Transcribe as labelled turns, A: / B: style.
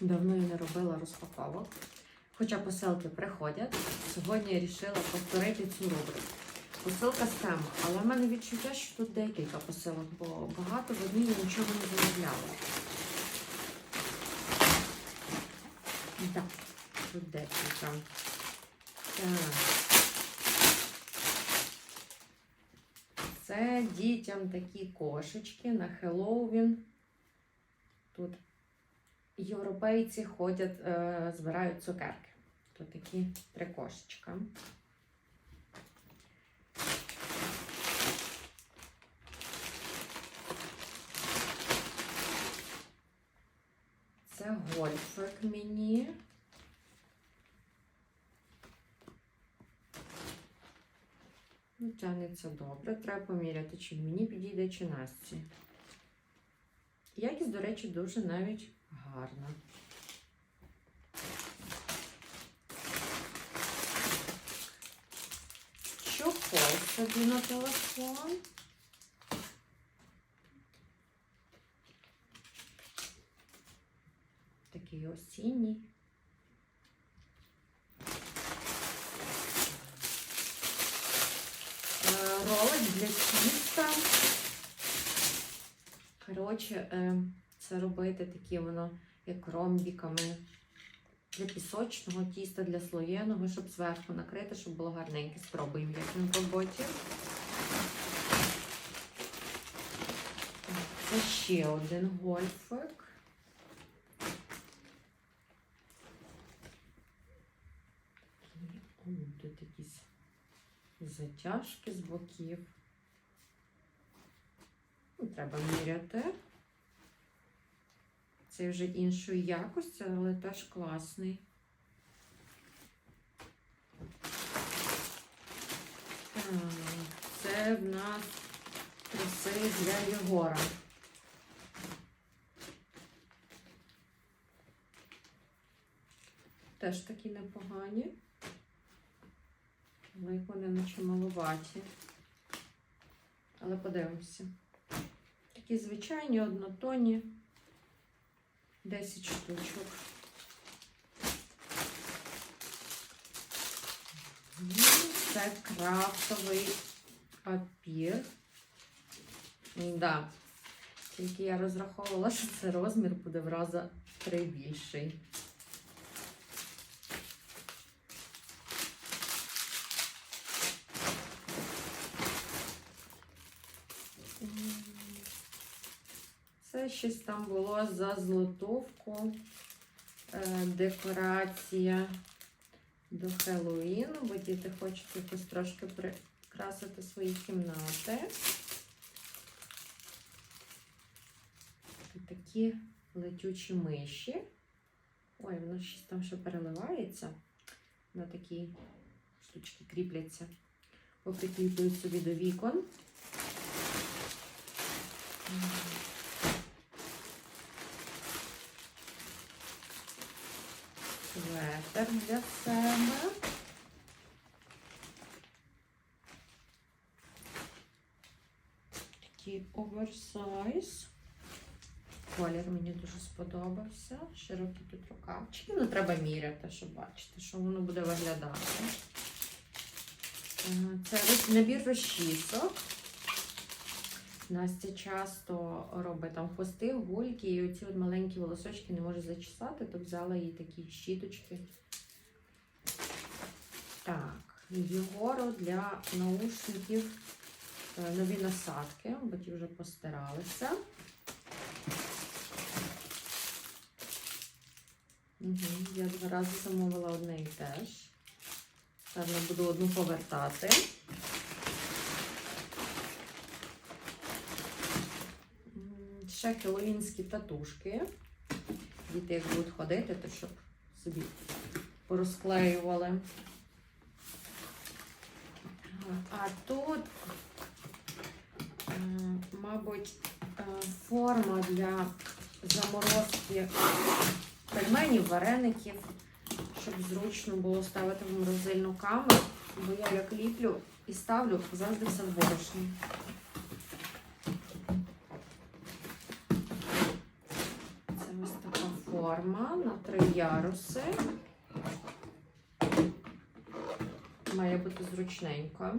A: Давно я не робила розпаковок. Хоча посилки приходять. Сьогодні я вирішила повторити цю рубрику. Посилка з теми, але в мене відчуття, що тут декілька посилок, бо багато в одній я нічого не замовляла. Так, тут декілька. Так. Це дітям такі кошечки на Хеллоуін. Тут європейці ходять, е, збирають цукерки. Тут такі три кошечка. Це гольфик мені. Ну, тягнеться добре. Треба поміряти, чи мені підійде, чи Насті. Якість, до речі, дуже навіть гарна. Чохол собі на телефон. Такий осінній. Е, Ролик для тіста. Коротше, е, це робити такі воно як ромбіками для пісочного тіста, для слоєного, щоб зверху накрити, щоб було гарненьке. Спробуємо, як він в роботі. Це ще один гольфик. О, Тут якісь затяжки з боків. Ну, Треба міряти. Це вже іншої якості, але теж класний. Це в нас труси для Єгора. Теж такі непогані. Але вони наче маловаті. Але подивимося. Такі звичайні, однотонні. 10 штучок. І Це крафтовий папір. Да. Тільки я розраховувала, що це розмір буде в рази три більший. Щось там було за злотовку. Е, декорація до Хеллоуіну, бо діти хочуть якось трошки прикрасити свої кімнати. Тут такі летючі миші. Ой, воно щось там ще переливається. На такі штучки кріпляться. Поприкріплюють собі до вікон. Светер для себе. Такий оверсайз. Колір мені дуже сподобався. Широкі тут рукавчики. Ну, треба міряти, щоб бачити, що воно буде виглядати. Е, Це набір розчісок. Настя часто робить там хвости, гульки, і оці от маленькі волосочки не може зачесати, то взяла їй такі щіточки. Так, Єгору для наушників е, нові насадки, бо ті вже постиралися. Угу. Я два рази замовила одне і теж. Певно, буду одну повертати. Ще хеллоуінські татушки. Діти як будуть ходити, то щоб собі порозклеювали. А тут, е, мабуть, е, форма для заморозки пельменів, вареників, щоб зручно було ставити в морозильну камеру, бо я як ліплю і ставлю завжди все в борошні. Це ось така форма. Форма на три яруси. Має бути зручненько.